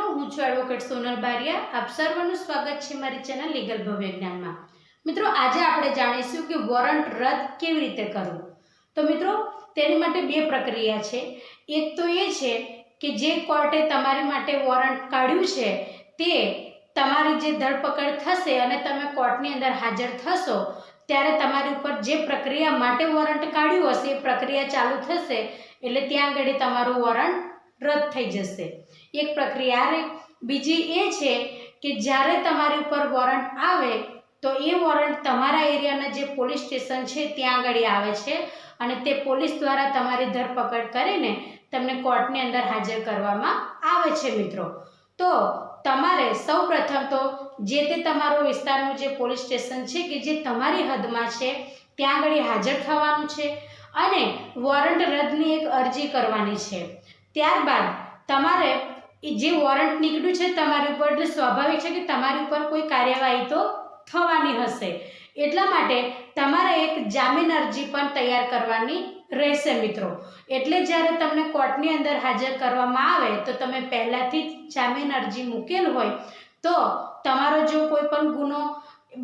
મિત્રો, હું છું એડવોકેટ સોનલ બારિયા. આપ સર્વનું સ્વાગત છે મારી ચેનલ લીગલ ભવ્ય જ્ઞાનમાં. મિત્રો, આજે આપણે જાણીશું કે વોરંટ રદ કેવી રીતે કરવું. તો મિત્રો, તેની માટે બે પ્રક્રિયા છે. એક તો એ છે કે જે કોર્ટે તમારી માટે વોરંટ કાઢ્યું છે, તે તમારી જે ધરપકડ થશે અને તમે કોર્ટની અંદર હાજર થશો, ત્યારે તમારી ઉપર જે પ્રક્રિયા માટે વોરંટ કાઢ્યું હશે, એ પ્રક્રિયા ચાલુ થશે, એટલે ત્યાં આગળ તમારું વોરંટ રદ થઈ જશે. એક પ્રક્રિયા રહી. બીજી એ છે કે જ્યારે તમારી ઉપર વોરંટ આવે, તો એ વોરંટ તમારા એરિયાના જે પોલીસ સ્ટેશન છે, ત્યાં આગળ આવે છે અને તે પોલીસ દ્વારા તમારી ધરપકડ કરીને તમને કોર્ટની અંદર હાજર કરવામાં આવે છે, મિત્રો. તો તમારે સૌ પ્રથમ તો જે તે તમારો વિસ્તારનું જે પોલીસ સ્ટેશન છે કે જે તમારી હદમાં છે, ત્યાં આગળ હાજર થવાનું છે અને વોરંટ રદની એક અરજી કરવાની છે. ત્યારબાદ તમારે જે વોરંટ નીકળ્યું છે તમારી ઉપર, એટલે સ્વાભાવિક છે કે તમારી ઉપર કોઈ કાર્યવાહી તો થવાની હશે. એટલા માટે તમારે એક જામીન અરજી પણ તૈયાર કરવાની રહેશે મિત્રો. એટલે જ્યારે તમને કોર્ટની અંદર હાજર કરવામાં આવે, તો તમે પહેલાંથી જ જામીન અરજી મૂકેલ હોય, તો તમારો જો કોઈ પણ ગુનો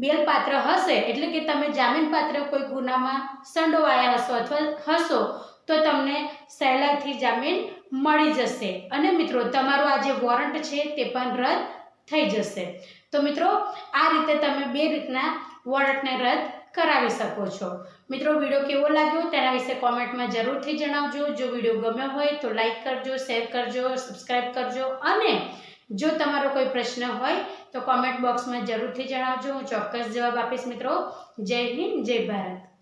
બેલપાત્ર હશે, એટલે કે તમે જામીનપાત્ર કોઈ ગુનામાં સંડોવાયા હશો અથવા હશો, તો તમને સહેલાથી જામીન મળી જશે. અને મિત્રો, તમારો આ જે વોરંટ છે તે પણ રદ થઈ જશે. તો મિત્રો, આ રીતે તમે બે રીતના વોરંટને રદ કરાવી શકો છો. મિત્રો, વીડિયો કેવો લાગ્યો તેના વિશે કોમેન્ટમાં જરૂરથી જણાવજો. જો વીડિયો ગમ્યો હોય તો લાઈક કરજો શેર કરજો સબસ્ક્રાઈબ કરજો. અને જો તમારો કોઈ પ્રશ્ન હોય તો કોમેન્ટ બોક્સમાં જરૂરથી જણાવજો. હું ચોક્કસ જવાબ આપીશ મિત્રો. જય હિન્દ, જય ભારત.